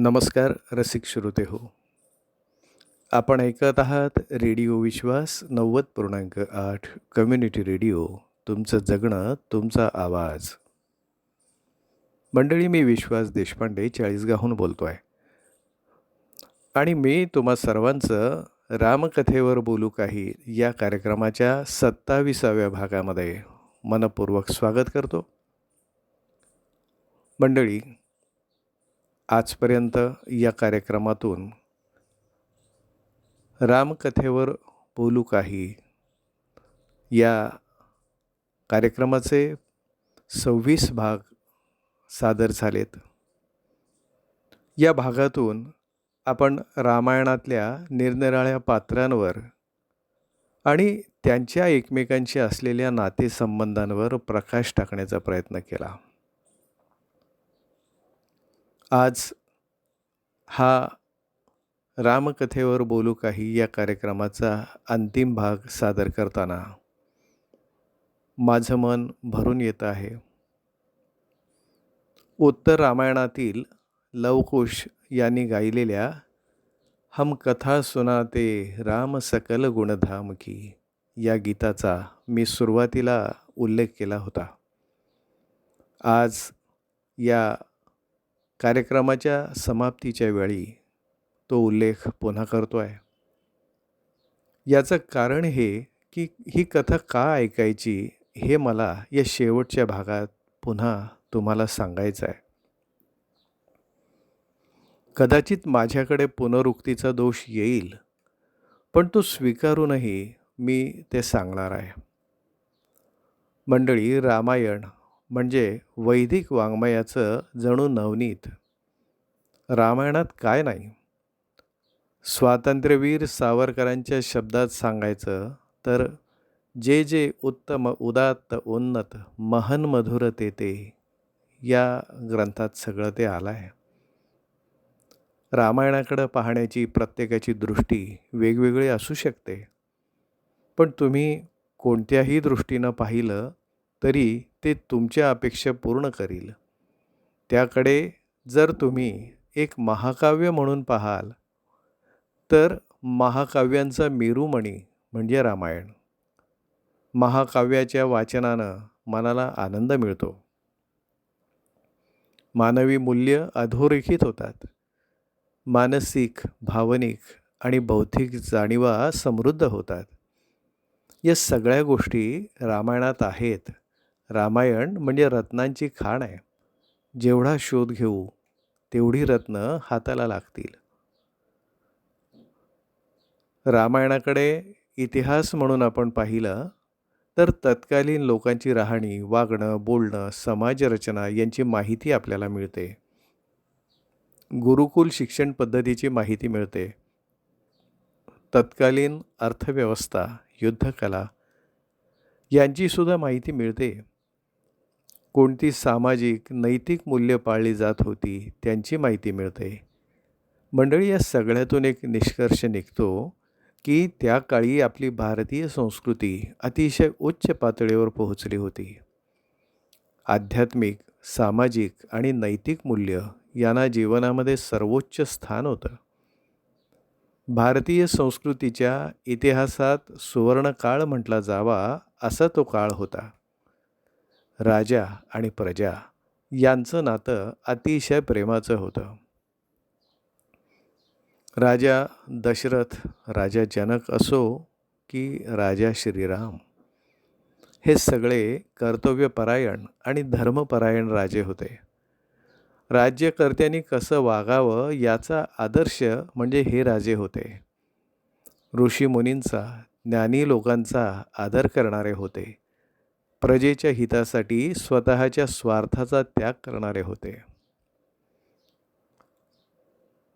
नमस्कार रसिक श्रोते हो. आपण ऐकत आहात रेडिओ विश्वास नव्वद पूर्णांक आठ कम्युनिटी रेडिओ. तुमचं जगणं तुमचा आवाज. मंडळी मी विश्वास देशपांडे चाळीसगावहून बोलतो आहे आणि मी तुम्हा सर्वांचं रामकथेवर बोलू काही या कार्यक्रमाच्या सत्ताविसाव्या भागामध्ये. मनपूर्वक स्वागत करतो. मंडळी आजपर्यंत या कार्यक्रमातून रामकथेवर बोलू काही. या कार्यक्रमाचे सव्वीस भाग सादर झालेत. या भागातून आपण रामायणातल्या निरनिराळ्या पात्रांवर आणि त्यांच्या एकमेकांशी असलेल्या नातेसंबंधांवर प्रकाश टाकण्याचा प्रयत्न केला. आज हा रामकथेवर बोलू काही या कार्यक्रमाचा अंतिम भाग सादर करताना माझं मन भरून येतं आहे. उत्तर रामायणातील लवकुश यांनी गायलेल्या हम कथा सुनाते राम सकल गुणधाम की या गीताचा मी सुरुवातीला उल्लेख केला होता. आज या कार्यक्रमाच्या समाप्तीच्या वेळी तो उल्लेख पुन्हा करतो आहे याचं कारण हे की ही कथा का ऐकायची हे मला या शेवटच्या भागात पुन्हा तुम्हाला सांगायचं आहे कदाचित माझ्याकडे पुनरुक्तीचा दोष येईल पण तो स्वीकारूनही मी ते सांगणार आहे. मंडळी रामायण म्हणजे वैदिक वाङ्मयाचं जणू नवनीत. रामायणात काय नाही. स्वातंत्र्यवीर सावरकरांच्या शब्दात सांगायचं तर जे जे उत्तम उदात्त उन्नत महन मधुर ते ते या ग्रंथात सगळं ते आलं आहे. रामायणाकडं पाहण्याची प्रत्येकाची दृष्टी वेगवेगळी असू शकते. पण तुम्ही कोणत्याही दृष्टीनं पाहिलं तरी ते तुमच्या अपेक्षा पूर्ण करील. त्याकडे जर तुम्ही एक महाकाव्य म्हणून पाहाल तर महाकाव्यांचा मेरुमणी म्हणजे रामायण. महाकाव्याच्या वाचनानं मनाला आनंद मिळतो. मानवी मूल्य अधोरेखित होतात. मानसिक भावनिक आणि बौद्धिक जाणीवा समृद्ध होतात. या सगळ्या गोष्टी रामायणात आहेत. रामायण म्हणजे रत्नांची खाण आहे. जेवढा शोध घेऊ तेवढी रत्न हाताला लागतील. रामायणाकडे इतिहास म्हणून आपण पाहिलं तर तत्कालीन लोकांची राहणी वागणं बोलणं समाजरचना यांची माहिती आपल्याला मिळते. गुरुकुल शिक्षण पद्धतीची माहिती मिळते. तत्कालीन अर्थव्यवस्था युद्धकला यांचीसुद्धा माहिती मिळते. कोणती सामाजिक नैतिक मूल्य पाळली जात होती त्यांची माहिती मिळते. मंडळी या सगळ्यातून एक निष्कर्ष निघतो की त्या काळी आपली भारतीय संस्कृती अतिशय उच्च पातळीवर पोहोचली होती. आध्यात्मिक सामाजिक आणि नैतिक मूल्य यांना जीवनामध्ये सर्वोच्च स्थान होतं. भारतीय संस्कृतीच्या इतिहासात सुवर्णकाळ म्हटला जावा असा तो काळ होता. राजा आणि प्रजा यांचं नातं अतिशय प्रेमाचं होतं. राजा दशरथ राजा जनक असो की राजा श्रीराम हे सगळे कर्तव्यपरायण आणि धर्मपरायण राजे होते. राज्यकर्त्यांनी कसं वागावं याचा आदर्श म्हणजे हे राजे होते. ऋषीमुनींचा ज्ञानी लोकांचा आदर करणारे होते. प्रजेच्या हितासाठी स्वतःच्या स्वार्थाचा त्याग करणारे होते.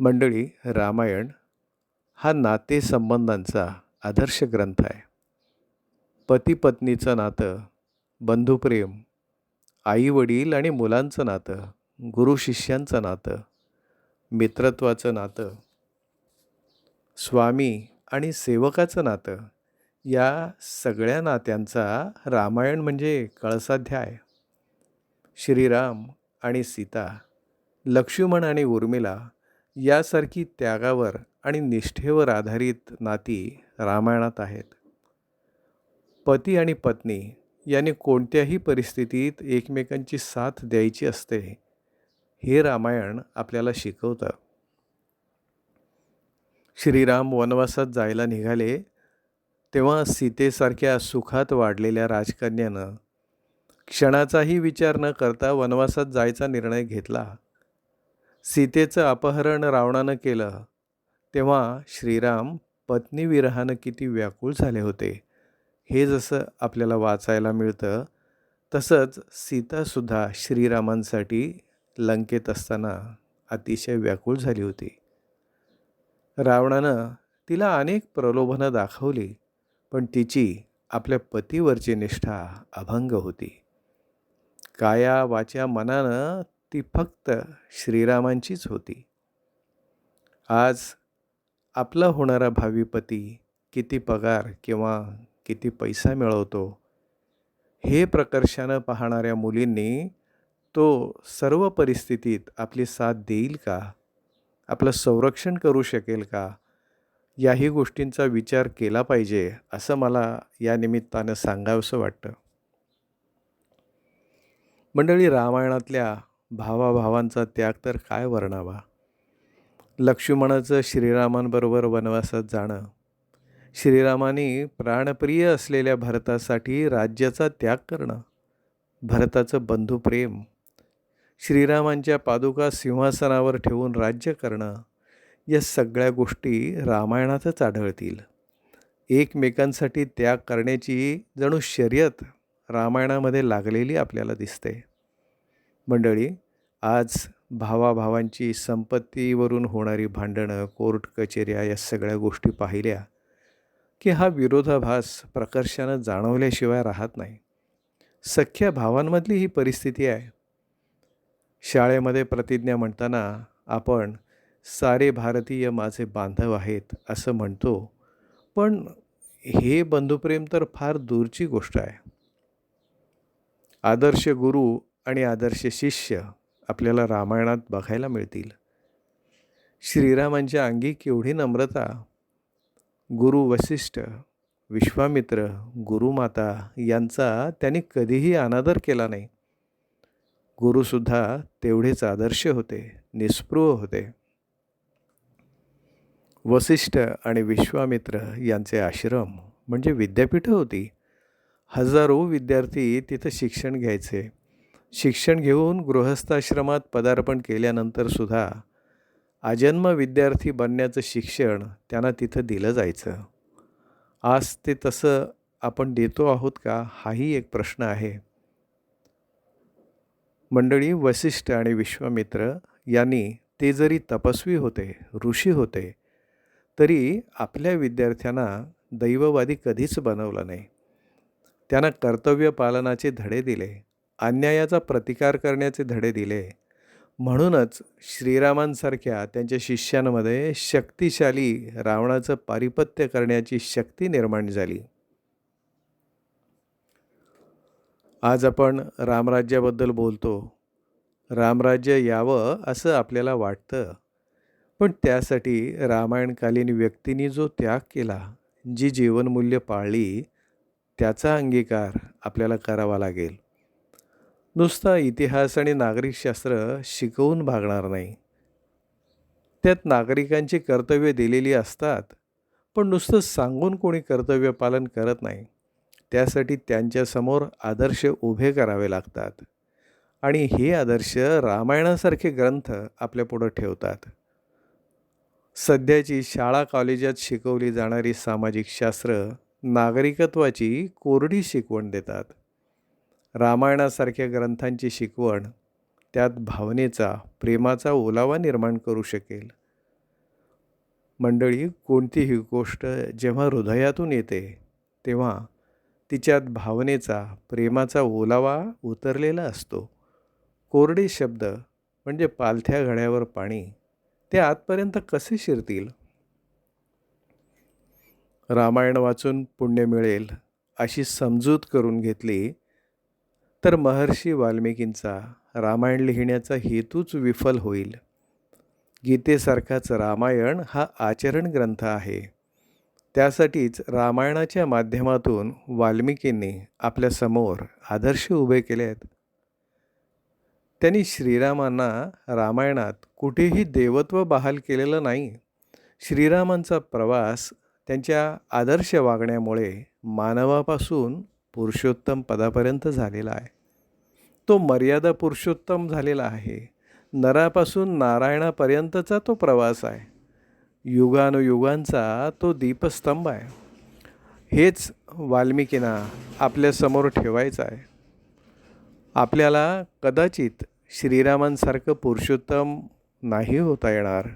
मंडळी रामायण हा नातेसंबंधांचा आदर्श ग्रंथ आहे. पती पत्नीचं नातं बंधुप्रेम आई वडील आणि मुलांचं नातं गुरु शिष्यांचं नातं मित्रत्वाचं नातं स्वामी आणि सेवकाचं नातं या सगळ्या नात्यांचा रामायण म्हणजे कळसाध्याय. श्रीराम आणि सीता लक्ष्मण आणि उर्मिला यासारखी त्यागावर आणि निष्ठेवर आधारित नाती रामायणात आहेत. पती आणि पत्नी यांनी कोणत्याही परिस्थितीत एकमेकांची साथ द्यायची असते हे रामायण आपल्याला शिकवतं. श्रीराम वनवासात जायला निघाले तेव्हा सीतेसारख्या सुखात वाढलेल्या राजकन्यानं क्षणाचाही विचार न करता वनवासात जायचा निर्णय घेतला. सीतेचं अपहरण रावणानं केलं तेव्हा श्रीराम पत्नीविरहानं किती व्याकुळ झाले होते हे जसं आपल्याला वाचायला मिळतं तसंच सीतासुद्धा श्रीरामांसाठी लंकेत असताना अतिशय व्याकुळ झाली होती. रावणानं तिला अनेक प्रलोभनं दाखवली. पण तिची आपल्या पतीवरची निष्ठा अभंग होती. काया वाच्या मनानं ती फक्त श्रीरामांचीच होती. आज आपला होणारा भावी पती किती पगार किंवा किती पैसा मिळवतो हे प्रकर्षानं पाहणाऱ्या मुलींनी तो सर्व परिस्थितीत आपली साथ देईल का? आपलं संरक्षण करू शकेल का? याही गोष्टींचा विचार केला पाहिजे असं मला या निमित्तानं सांगावंसं वाटतं. मंडळी रामायणातल्या भावाभावांचा त्याग तर काय वर्णावा? लक्ष्मणाचं श्रीरामांबरोबर वनवासात जाणं श्रीरामाने प्राणप्रिय असलेल्या भरतासाठी राज्याचा त्याग करणं भरताचं बंधुप्रेम श्रीरामांच्या पादुका सिंहासनावर ठेवून राज्य करणं या सगळ्या गोष्टी रामायणातच आढळतील. एकमेकांसाठी त्याग करण्याची जणू शर्यत रामायणामध्ये लागलेली आपल्याला दिसते. मंडळी आज भावाभावांची संपत्तीवरून होणारी भांडणं कोर्ट कचेऱ्या या सगळ्या गोष्टी पाहिल्या की हा विरोधाभास प्रकर्षानं जाणवल्याशिवाय राहत नाही. सख्या भावांमधली ही परिस्थिती आहे. शाळेमध्ये प्रतिज्ञा म्हणताना आपण सारे भारतीय माझे बांधव आहेत असं म्हणतो. पण हे बंधुप्रेम तर फार दूरची गोष्ट आहे. आदर्श गुरु आणि आदर्श शिष्य आपल्याला रामायणात बघायला मिळतील. श्रीरामांच्या अंगी केवढी नम्रता. गुरु वसिष्ठ विश्वामित्र गुरुमाता यांचा त्यांनी कधीही अनादर केला नाही. गुरुसुद्धा तेवढेच आदर्श होते निस्पृह होते. वसिष्ठ आणि विश्वामित्र यांचे आश्रम म्हणजे विद्यापीठं होती. हजारो विद्यार्थी तिथं शिक्षण घ्यायचे. शिक्षण घेऊन गृहस्थाश्रमात पदार्पण केल्यानंतरसुद्धा आजन्म विद्यार्थी बनण्याचं शिक्षण त्यांना तिथं दिलं जायचं. आज ते तसं आपण देतो आहोत का? हाही एक प्रश्न आहे. मंडळी वसिष्ठ आणि विश्वामित्र यांनी ते जरी तपस्वी होते ऋषी होते तरी आपल्या विद्यार्थ्यांना दैववादी कधीच बनवलं नाही. त्यांना कर्तव्य पालनाचे धडे दिले अन्यायाचा प्रतिकार करण्याचे धडे दिले. म्हणूनच श्रीरामांसारख्या त्यांच्या शिष्यांमध्ये शक्तिशाली रावणाचं पारिपत्य करण्याची शक्ती निर्माण झाली. आज आपण रामराज्याबद्दल बोलतो. रामराज्य यावं असं आपल्याला वाटतं. पण त्यासाठी रामायणकालीन व्यक्तींनी जो त्याग केला जी जीवनमूल्य पाळली त्याचा अंगीकार आपल्याला करावा लागेल. नुसता इतिहास आणि नागरिकशास्त्र शिकवून भागणार नाही. त्यात नागरिकांची कर्तव्य दिलेली असतात पण नुसतं सांगून कोणी कर्तव्य पालन करत नाही. त्यासाठी त्यांच्यासमोर आदर्श उभे करावे लागतात. आणि हे आदर्श रामायणासारखे ग्रंथ आपल्यापुढं ठेवतात. सध्याची शाळा कॉलेजात शिकवली जाणारी सामाजिक शास्त्र नागरिकत्वाची कोरडी शिकवण देतात. रामायणासारख्या ग्रंथांची शिकवण त्यात भावनेचा प्रेमाचा ओलावा निर्माण करू शकेल. मंडळी कोणतीही गोष्ट जेव्हा हृदयातून येते तेव्हा तिच्यात भावनेचा प्रेमाचा ओलावा उतरलेला असतो. कोरडे शब्द म्हणजे पालथ्या घड्यावर पाणी. ते आतपर्यंत कसे शिरतील? रामायण वाचून पुण्य मिळेल अशी समजूत करून घेतली तर महर्षी वाल्मिकींचा रामायण लिहिण्याचा हेतूच विफल होईल. गीतेसारखाच रामायण हा आचरण ग्रंथ आहे. त्यासाठीच रामायणाच्या माध्यमातून वाल्मिकींनी आपल्यासमोर आदर्श उभे केले आहेत त्यांनी श्रीरामांना रामायणात कुठेही देवत्व बहाल केलेलं नाही. श्रीरामांचा प्रवास त्यांच्या आदर्श वागण्यामुळे मानवापासून पुरुषोत्तम पदापर्यंत झालेला आहे. तो मर्यादा पुरुषोत्तम झालेला आहे. नरापासून नारायणापर्यंतचा तो प्रवास आहे. युगानुयुगांचा तो दीपस्तंभ आहे. हेच वाल्मिकींना आपल्यासमोर ठेवायचं आहे. आपल्याला कदाचित श्रीरामांसारखं पुरुषोत्तम नाही होता येणार.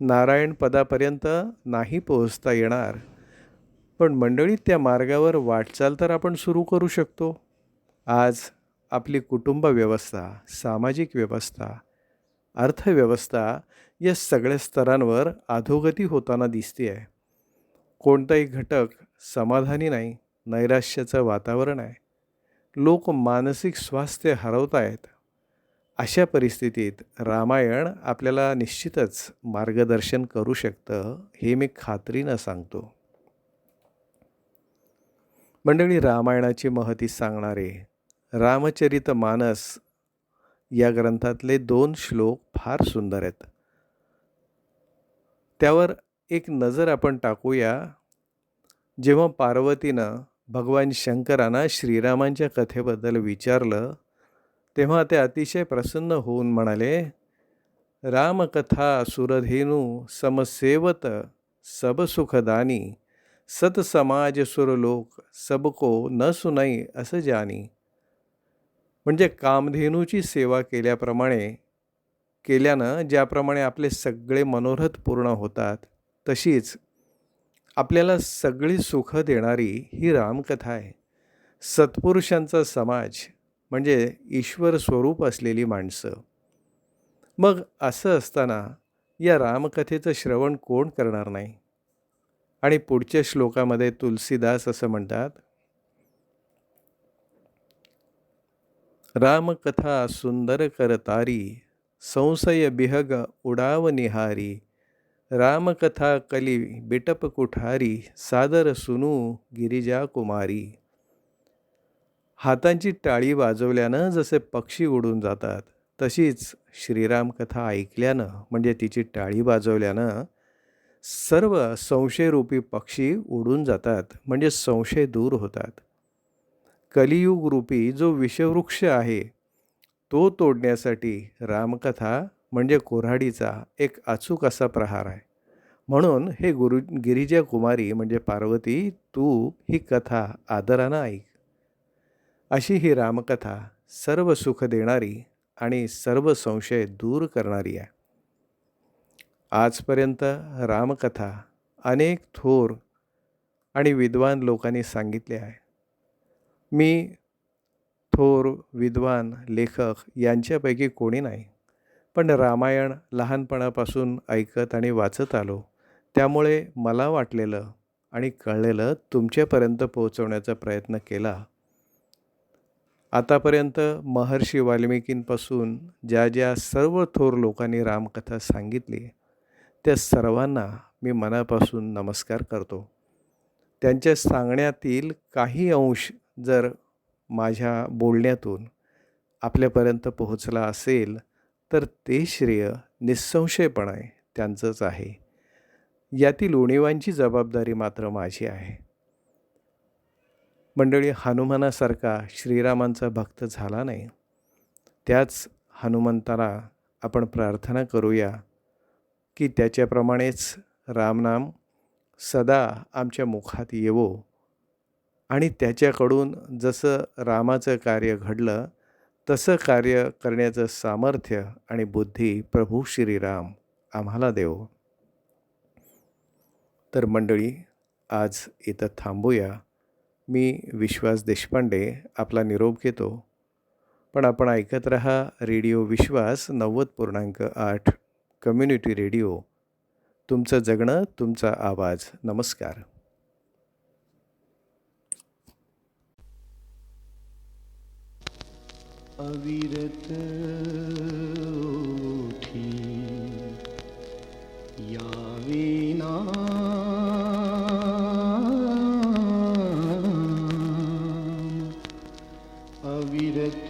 नारायण पदापर्यंत नाही पोहोचता येणार. पण मंडळीत त्या मार्गावर वाटचाल तर आपण सुरू करू शकतो. आज आपली कुटुंब व्यवस्था सामाजिक व्यवस्था अर्थव्यवस्था या सगळ्या स्तरांवर अधोगती होताना दिसते आहे. कोणताही घटक समाधानी नाही नैराश्याचं वातावरण आहे. लोक मानसिक स्वास्थ्य हरवत आहेत अशा परिस्थितीत रामायण आपल्याला निश्चितच मार्गदर्शन करू शकतं हे मी खात्रीनं सांगतो. मंडळी रामायणाची महती सांगणारे रामचरित मानस या ग्रंथातले दोन श्लोक फार सुंदर आहेत. त्यावर एक नजर आपण टाकूया. जेव्हा पार्वतीनं भगवान शंकरांना श्रीरामांच्या कथेबद्दल विचारलं तेव्हा ते अतिशय प्रसन्न होऊन म्हणाले रामकथा सुरधेनू समसेवत सबसुखदानी सतसमाज सुरलोक सबको न सुनाई असं जानी. म्हणजे कामधेनूची सेवा केल्याप्रमाणे केल्यानं ज्याप्रमाणे आपले सगळे मनोरथ पूर्ण होतात तशीच आपल्याला सगळी सुख देणारी ही रामकथा आहे. सत्पुरुषांचा समाज म्हणजे ईश्वर स्वरूप असलेली माणसं. मग असं असताना या रामकथेचं श्रवण कोण करणार नाही? आणि पुढच्या श्लोकामध्ये तुलसीदास असं म्हणतात रामकथा सुंदर करतारी संशय बिहग उडाव निहारी रामकथा कली बिटप कुठारी सादर सुनू गिरिजा कुमारी. हातांची टाळी वाजवल्यानं जसे पक्षी उडून जातात तशीच श्रीराम कथा ऐकल्यानं म्हणजे तिची टाळी वाजवल्यानं सर्व संशयरूपी पक्षी उडून जातात म्हणजे संशय दूर होतात. कलियुग रूपी जो विषवृक्ष आहे तो तोडण्यासाठी रामकथा म्हणजे कोऱ्हाडीचा एक अचूक असा प्रहार आहे. म्हणून हे गुरु गिरिजा कुमारी म्हणजे पार्वती तू ही कथा आदरानं ऐक. अशी ही रामकथा सर्व सुख देणारी आणि सर्व संशय दूर करणारी आहे. आजपर्यंत रामकथा अनेक थोर आणि विद्वान लोकांनी सांगितले आहे. मी थोर विद्वान लेखक यांच्यापैकी कोणी नाही. पण रामायण लहानपणापासून ऐकत आणि वाचत आलो. त्यामुळे मला वाटलेलं आणि कळलेलं तुमच्यापर्यंत पोहोचवण्याचा प्रयत्न केला. आतापर्यंत महर्षी वाल्मिकींपासून ज्या ज्या सर्व थोर लोकांनी रामकथा सांगितली त्या सर्वांना मी मनापासून नमस्कार करतो. त्यांच्या सांगण्यातील काही अंश जर माझ्या बोलण्यातून आपल्यापर्यंत पोहोचला असेल तर ते श्रेय निःसंशयपणे त्यांचंच आहे. यातील उणीवांची जबाबदारी मात्र माझी आहे. मंडळी हनुमानासारखा श्रीरामांचा भक्त झाला नाही. त्याच हनुमंताला आपण प्रार्थना करूया की त्याच्याप्रमाणेच रामनाम सदा आमच्या मुखात येवो. आणि त्याच्याकडून जसं रामाचं कार्य घडलं तसं कार्य करण्याचं सामर्थ्य आणि बुद्धी प्रभू श्रीराम आम्हाला देव. तर मंडळी आज इथं थांबूया. मी विश्वास देशपांडे आपला निरोप घेतो. पण आपण ऐकत रहा रेडिओ विश्वास नव्वद पूर्णांक आठ कम्युनिटी रेडिओ. तुमचं जगणं तुमचा आवाज. नमस्कार. अविरत ओठी यावेना अविरत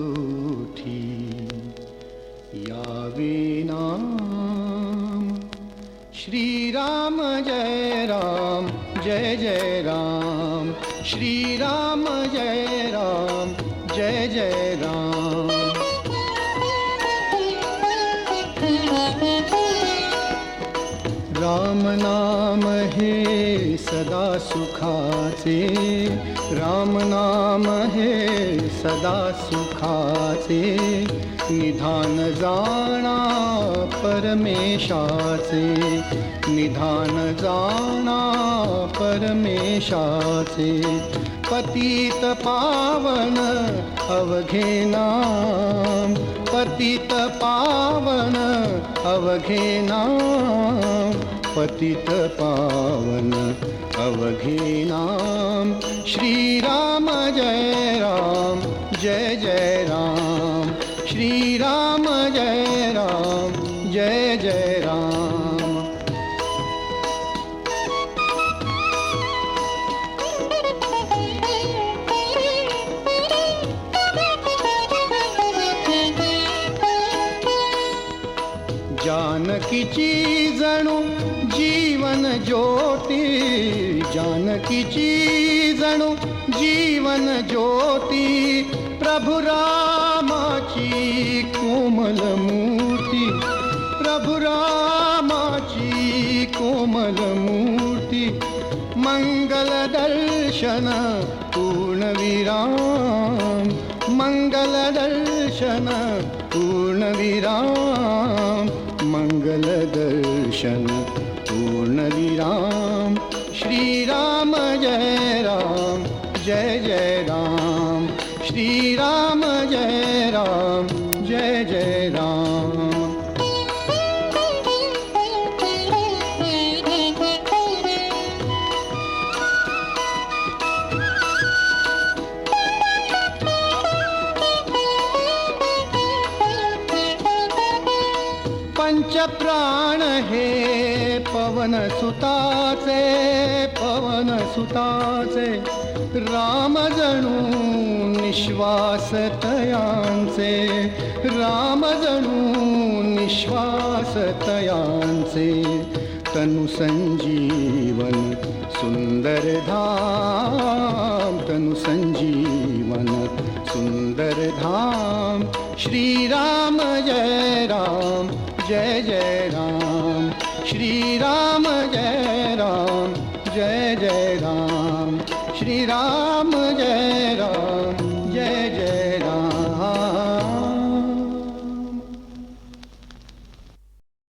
उठी। ओठी श्री राम जय राम जय जय राम। श्री राम नाम हे सदा सुखाचे. राम नाम हे सदा सुखाचे. निधान जाणा परमेशाचे. निधान जाणा परमेशाचे. पतित पावन अवघे नाम पतित पावन अवघे नाम पतित पावन अवघे नाम श्रीराम जय राम जय जय राम। श्रीराम जय राम जय ज्योति जानकी चीजणु जीवन ज्योति प्रभुरमाोमल मूर्ति प्रभुरमा कोमल मूर्ति मङ्गल दर्शन पूर्णविराम मङ्गल दर्शन पूर्णविम मङ्गल दर्शन। जय जय राम श्री राम जय राम जय जय राम। पंचप्राण हे पवन सुताचे पवन सुताचे। रामजनू निश्वासतयांसे रामजनू निश्वासतयांसे तनु सञ्जीवन सुन्दर धा तनु सञ्जीवन सुन्दर धाम श्रीराम